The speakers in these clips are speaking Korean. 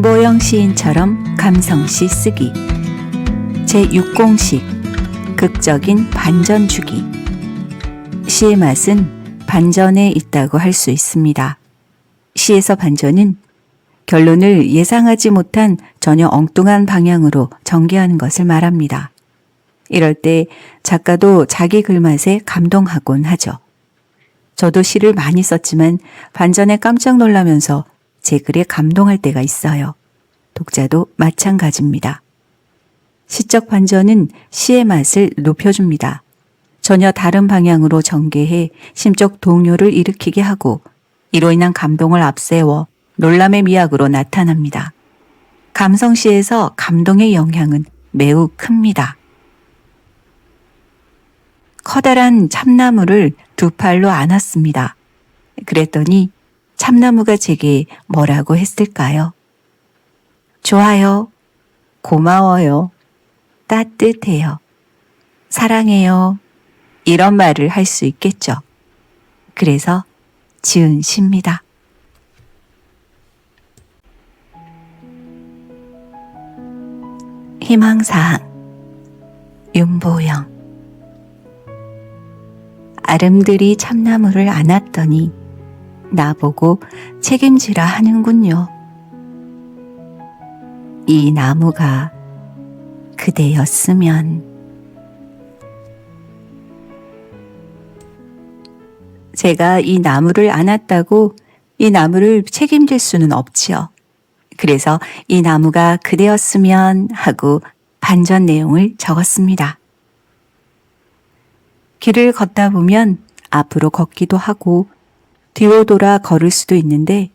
윤보영 시인처럼 감성시 쓰기 제6공식 극적인 반전 주기 시의 맛은 반전에 있다고 할 수 있습니다. 시에서 반전은 결론을 예상하지 못한 전혀 엉뚱한 방향으로 전개하는 것을 말합니다. 이럴 때 작가도 자기 글맛에 감동하곤 하죠. 저도 시를 많이 썼지만 반전에 깜짝 놀라면서 제 글에 감동할 때가 있어요. 독자도 마찬가지입니다. 시적 반전은 시의 맛을 높여줍니다. 전혀 다른 방향으로 전개해 심적 동요를 일으키게 하고 이로 인한 감동을 앞세워 놀람의 미학으로 나타납니다. 감성시에서 감동의 영향은 매우 큽니다. 커다란 참나무를 두 팔로 안았습니다. 그랬더니 참나무가 제게 뭐라고 했을까요? 좋아요. 고마워요. 따뜻해요. 사랑해요. 이런 말을 할 수 있겠죠. 그래서 지은 시입니다. 희망사항 윤보영 아름드리 참나무를 안았더니 나보고 책임지라 하는군요. 이 나무가 그대였으면 제가 이 나무를 안았다고 이 나무를 책임질 수는 없지요. 그래서 이 나무가 그대였으면 하고 반전 내용을 적었습니다. 길을 걷다 보면 앞으로 걷기도 하고 뒤로 돌아 걸을 수도 있는데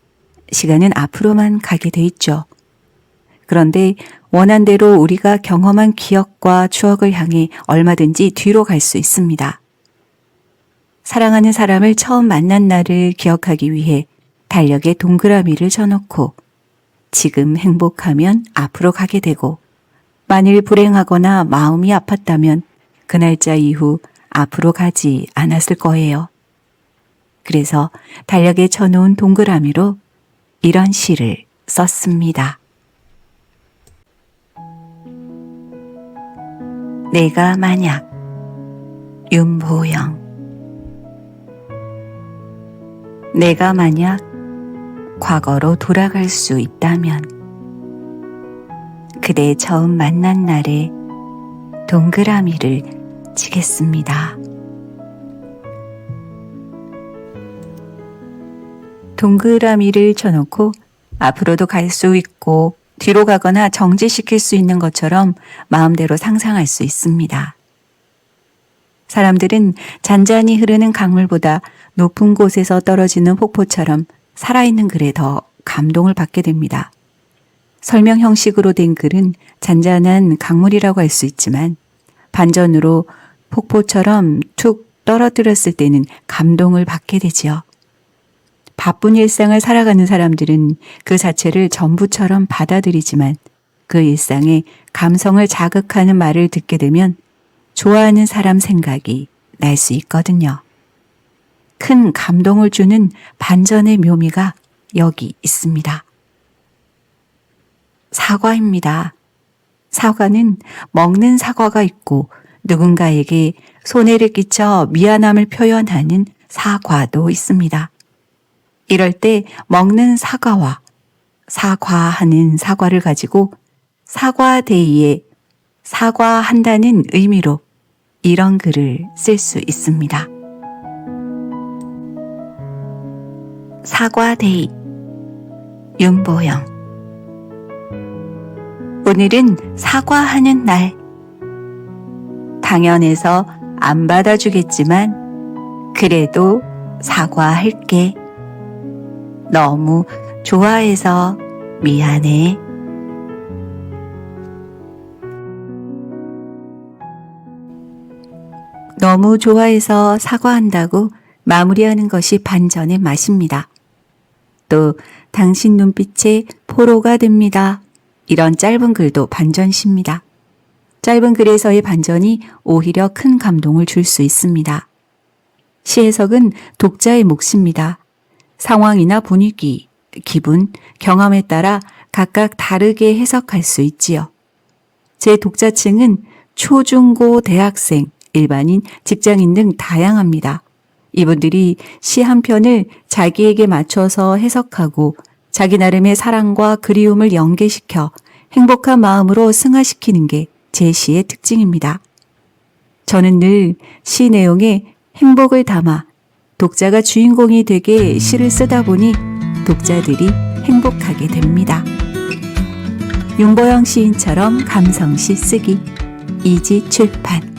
시간은 앞으로만 가게 돼 있죠. 그런데 원한대로 우리가 경험한 기억과 추억을 향해 얼마든지 뒤로 갈 수 있습니다. 사랑하는 사람을 처음 만난 날을 기억하기 위해 달력에 동그라미를 쳐놓고 지금 행복하면 앞으로 가게 되고 만일 불행하거나 마음이 아팠다면 그 날짜 이후 앞으로 가지 않았을 거예요. 그래서 달력에 쳐놓은 동그라미로 이런 시를 썼습니다. 내가 만약 윤보영 내가 만약 과거로 돌아갈 수 있다면 그대 처음 만난 날에 동그라미를 치겠습니다. 동그라미를 쳐놓고 앞으로도 갈 수 있고 뒤로 가거나 정지시킬 수 있는 것처럼 마음대로 상상할 수 있습니다. 사람들은 잔잔히 흐르는 강물보다 높은 곳에서 떨어지는 폭포처럼 살아있는 글에 더 감동을 받게 됩니다. 설명 형식으로 된 글은 잔잔한 강물이라고 할 수 있지만 반전으로 폭포처럼 툭 떨어뜨렸을 때는 감동을 받게 되지요. 바쁜 일상을 살아가는 사람들은 그 자체를 전부처럼 받아들이지만 그 일상에 감성을 자극하는 말을 듣게 되면 좋아하는 사람 생각이 날 수 있거든요. 큰 감동을 주는 반전의 묘미가 여기 있습니다. 사과입니다. 사과는 먹는 사과가 있고 누군가에게 손해를 끼쳐 미안함을 표현하는 사과도 있습니다. 이럴 때 먹는 사과와 사과하는 사과를 가지고 사과데이에 사과한다는 의미로 이런 글을 쓸 수 있습니다. 사과데이 윤보영 오늘은 사과하는 날 당연해서 안 받아주겠지만 그래도 사과할게. 너무 좋아해서 미안해. 너무 좋아해서 사과한다고 마무리하는 것이 반전의 맛입니다. 또 당신 눈빛에 포로가 됩니다. 이런 짧은 글도 반전시입니다. 짧은 글에서의 반전이 오히려 큰 감동을 줄 수 있습니다. 시 해석은 독자의 몫입니다. 상황이나 분위기, 기분, 경험에 따라 각각 다르게 해석할 수 있지요. 제 독자층은 초중고 대학생, 일반인, 직장인 등 다양합니다. 이분들이 시 한 편을 자기에게 맞춰서 해석하고 자기 나름의 사랑과 그리움을 연계시켜 행복한 마음으로 승화시키는 게 제 시의 특징입니다. 저는 늘 시 내용에 행복을 담아 독자가 주인공이 되게 시를 쓰다 보니 독자들이 행복하게 됩니다. 윤보영 시인처럼 감성시 쓰기 이지 출판